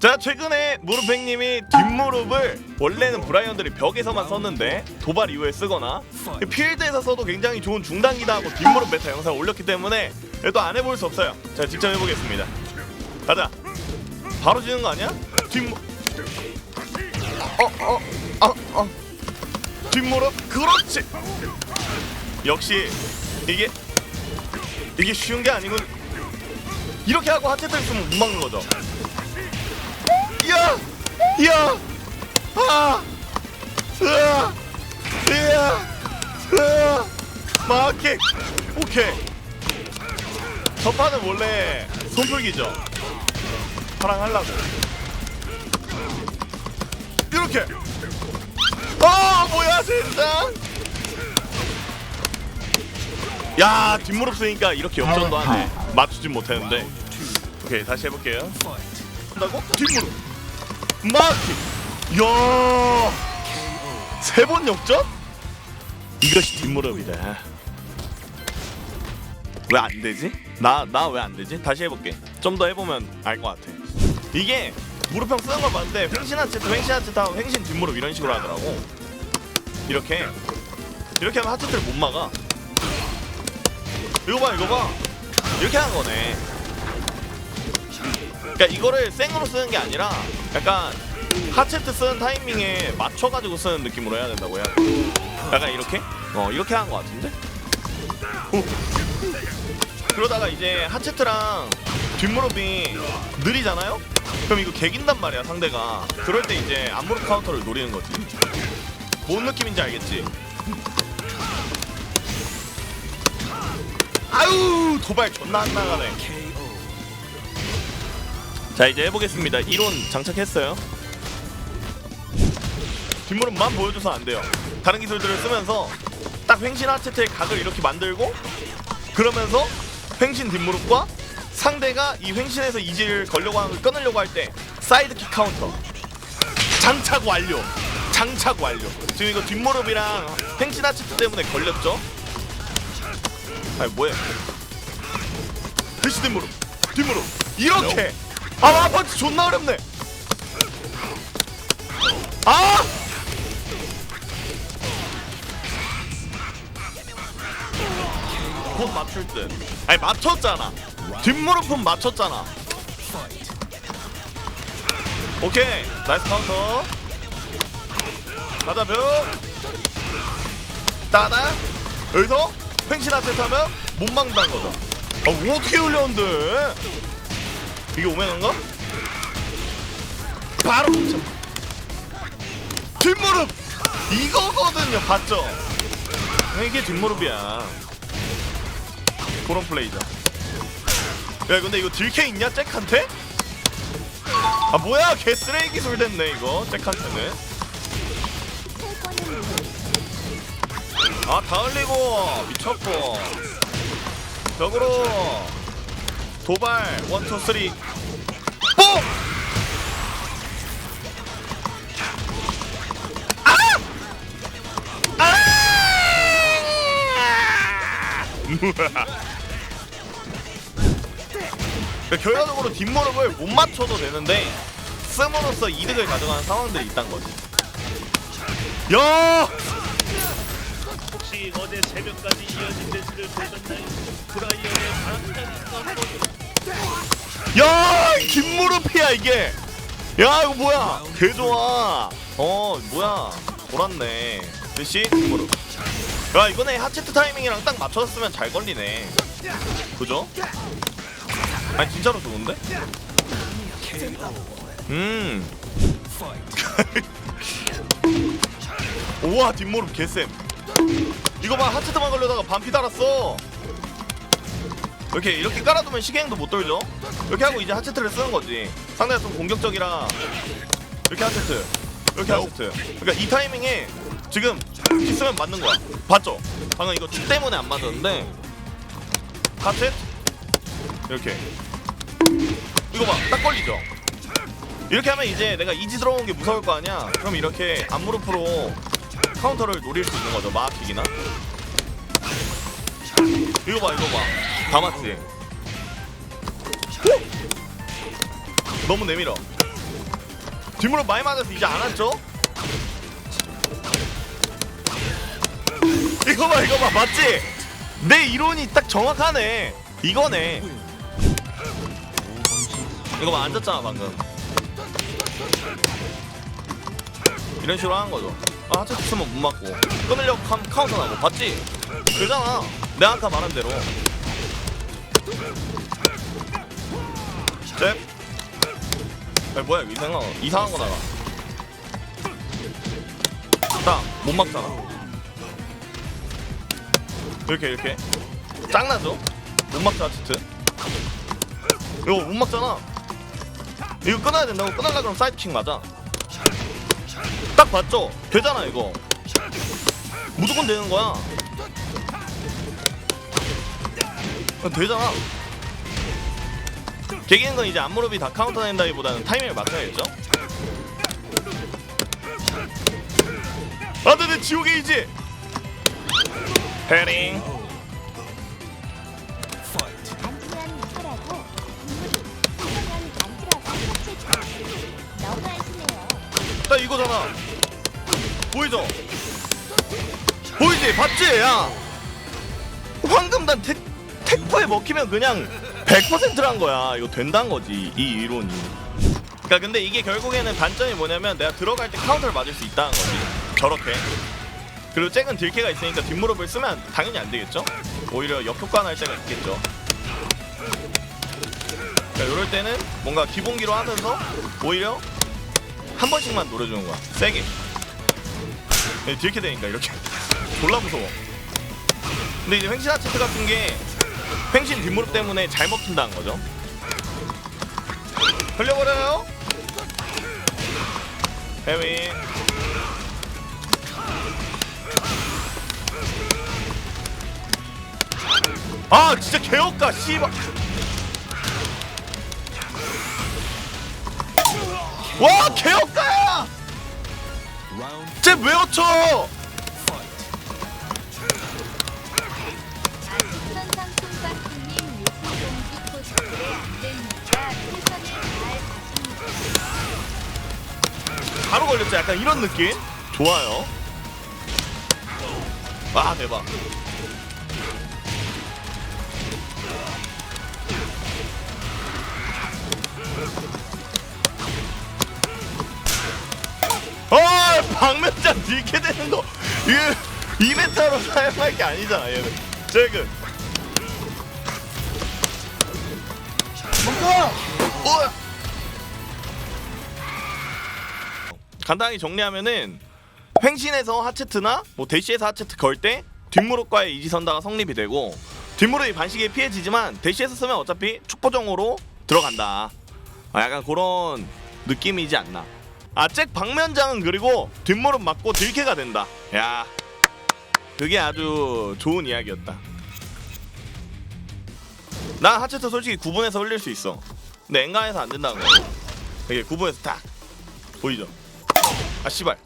자 최근에 무릎행님이 뒷무릎을 원래는 브라이언들이 벽에서만 썼는데 도발 이후에 쓰거나 필드에서 써도 굉장히 좋은 중단기다 하고 뒷무릎 메타 영상 올렸기 때문에 또 안 해볼 수 없어요 자 직접 해보겠습니다 가자 바로 지는 거 아니야? 뒷무 어어어어 어, 어. 뒷무릎 그렇지 역시 이게 이게 쉬운 게 아니군 이렇게 하고 하체들 쓰면 못 막는 거죠 야! 야! 아! 으아! 으아! 으아! 마켓! 오케이. 첫 판은 원래 손풀기죠. 사랑하려고. 이렇게. 아, 뭐야, 젠장! 야, 뒷무릎 쓰니까 이렇게 역전도 하네. 맞추진 못했는데. 오케이, 다시 해볼게요. 한다고? 뒷무릎. 마키. 야. 세 번 역전? 이것이 뒷무릎이다. 왜 안 되지? 나 나 왜 안 되지? 다시 해볼게. 좀 더 해보면 알 것 같아. 이게 무릎형 쓰는 걸 봤는데 횡신한 채트 횡신한 채트 하고 횡신 뒷무릎 이런 식으로 하더라고. 이렇게 이렇게 하면 하트를 못 막아. 이거 봐 이거 봐. 이렇게 하는 거네. 그러니까 이거를 생으로 쓰는 게 아니라 약간 하체트 쓰는 타이밍에 맞춰가지고 쓰는 느낌으로 해야 된다고 해야 돼. 약간 이렇게? 어 이렇게 한거 같은데? 오. 그러다가 이제 하체트랑 뒷무릎이 느리잖아요? 그럼 이거 개긴단 말이야 상대가 그럴 때 이제 앞무릎 카운터를 노리는 거지 뭔 느낌인지 알겠지? 아유 도발 존나 안 나가네 자 이제 해보겠습니다. 이론 장착했어요. 뒷무릎만 보여줘서 안 돼요. 다른 기술들을 쓰면서 딱 횡신 하체트의 각을 이렇게 만들고 그러면서 횡신 뒷무릎과 상대가 이 횡신에서 이지를 걸려고 하는 걸 끊으려고 할 때 사이드킥 카운터. 장착 완료. 장착 완료. 지금 이거 뒷무릎이랑 횡신 하체트 때문에 걸렸죠? 아니 뭐야 횡신 뒷무릎 뒷무릎 이렇게 아 와펀치 존나 어렵네 아곧 맞출 듯. 아니 맞췄잖아. 뒷무릎은 맞췄잖아. 오케이 나이스 카운터. 가자 벽. 따다. 여기서 횡신 아세트 하면 못 막는다는 거죠. 아뭐 어떻게 올렸는데? 이게 오메가인가? 바로 참. 뒷무릎 이거거든요 봤죠? 이게 뒷무릎이야. 그런 플레이죠. 야 근데 이거 딜캐 있냐 잭한테? 아 뭐야 개쓰레기 기술 됐네 이거 잭한테는. 아다 흘리고 미쳤고 벽으로 도발 원투 쓰리 뽕! 그러니까 결과적으로 뒷무릎을 못 맞춰도 되는데 씀으로써 이득을 가져가는 상황들이 있단 거지. 야! 어제 새벽까지 이어진 매치를 보셨나요? 브라이언의 반짝이 야! 뒷무릎이야 이게. 야 이거 뭐야? 개 좋아. 어 뭐야? 돌았네. 대시 뒷무릎. 야 이번에 하체트 타이밍이랑 딱 맞춰졌으면 잘 걸리네. 그죠? 아니 진짜로 좋은데? 음. 우와 뒷무릎 개쌤. 이거 봐 하체트만 걸려다가 반피 달았어. 이렇게 이렇게 깔아두면 시계행도 못 돌죠. 이렇게 하고 이제 하체트를 쓰는 거지. 상대가 좀 공격적이라 이렇게 하체트, 이렇게 하체트. 그러니까 이 타이밍에 지금 쓰면 맞는 거야. 봤죠? 방금 이거 축 때문에 안 맞았는데 하체트 이렇게 이거 봐, 딱 걸리죠. 이렇게 하면 이제 내가 이지 들어오는 게 무서울 거 아니야. 그럼 이렇게 앞무릎으로 카운터를 노릴 수 있는 거죠. 마킹이나. 이거 봐, 이거 봐. 다 맞지? 후! 너무 내밀어. 뒷무릎 많이 맞아서 이제 안 왔죠? 이거 봐 이거 봐 맞지? 내 이론이 딱 정확하네 이거네 이거 봐 앉았잖아 방금 이런 식으로 하는 거죠 아 하체 쓰면 못 맞고 끊으려고 하면 카운터 나고 봤지? 그잖아 내가 아까 말한 대로 스텝 아니 뭐야 이거 이상한 거 이상한 거 나가. 딱못 막잖아. 이렇게 이렇게. 짱나죠? 못 막자 치트 이거 못 막잖아. 이거 끊어야 된다고 끊으려 그러면 사이드킥 맞아. 딱 봤죠? 되잖아 이거. 무조건 되는 거야 되잖아 개기는 건 이제 앞무릎이 다 카운터 낸다기보다는 타이밍을 맞춰야겠죠? 안돼 내 지옥의 이지 헤링. 나 이거잖아 보이죠? 보이지? 봤지? 야 황금단 테, 테크에 먹히면 그냥 100%란 거야. 이거 된다는 거지 이 이론이. 그러니까 근데 이게 결국에는 단점이 뭐냐면 내가 들어갈 때 카운터를 맞을 수 있다는 거지. 저렇게. 그리고 잭은 딜캐가 있으니까 뒷무릎을 쓰면 당연히 안 되겠죠? 오히려 역효과 날 때가 있겠죠. 그러니까 이럴 때는 뭔가 기본기로 하면서 오히려 한 번씩만 노려주는 거야. 세게. 네, 뒤렇게 되니까 이렇게. 졸라 무서워. 근데 이제 횡신 하체트 같은 게 횡신 뒷무릎 때문에 잘 먹힌다는 거죠? 흘려버려요. 해위 아 진짜 개업가 씨발. 와 개업가야! 쟤왜 어쳐 바로 걸렸죠? 약간 이런 느낌? 좋아요. 와 대박. 아 방면장 이렇게 되는 거. 이게 이벤트로 사용할 게 아니잖아 얘는. 저그 간단하게 정리하면은 횡신에서 하체트나 뭐 대시에서 하체트 걸 때 뒷무릎과의 이지선다가 성립이 되고 뒷무릎이 반시기에 피해지지만 대시에서 쓰면 어차피 축보정으로 들어간다. 아, 약간 그런 느낌이지 않나. 아잭 방면장은 그리고 뒷무릎 맞고 딜캐가 된다. 야 그게 아주 좋은 이야기였다 난 하체트 솔직히 구분해서 흘릴 수 있어. 근데 엔간에서 안 거야 이게 구분해서 딱 보이죠? 아 씨발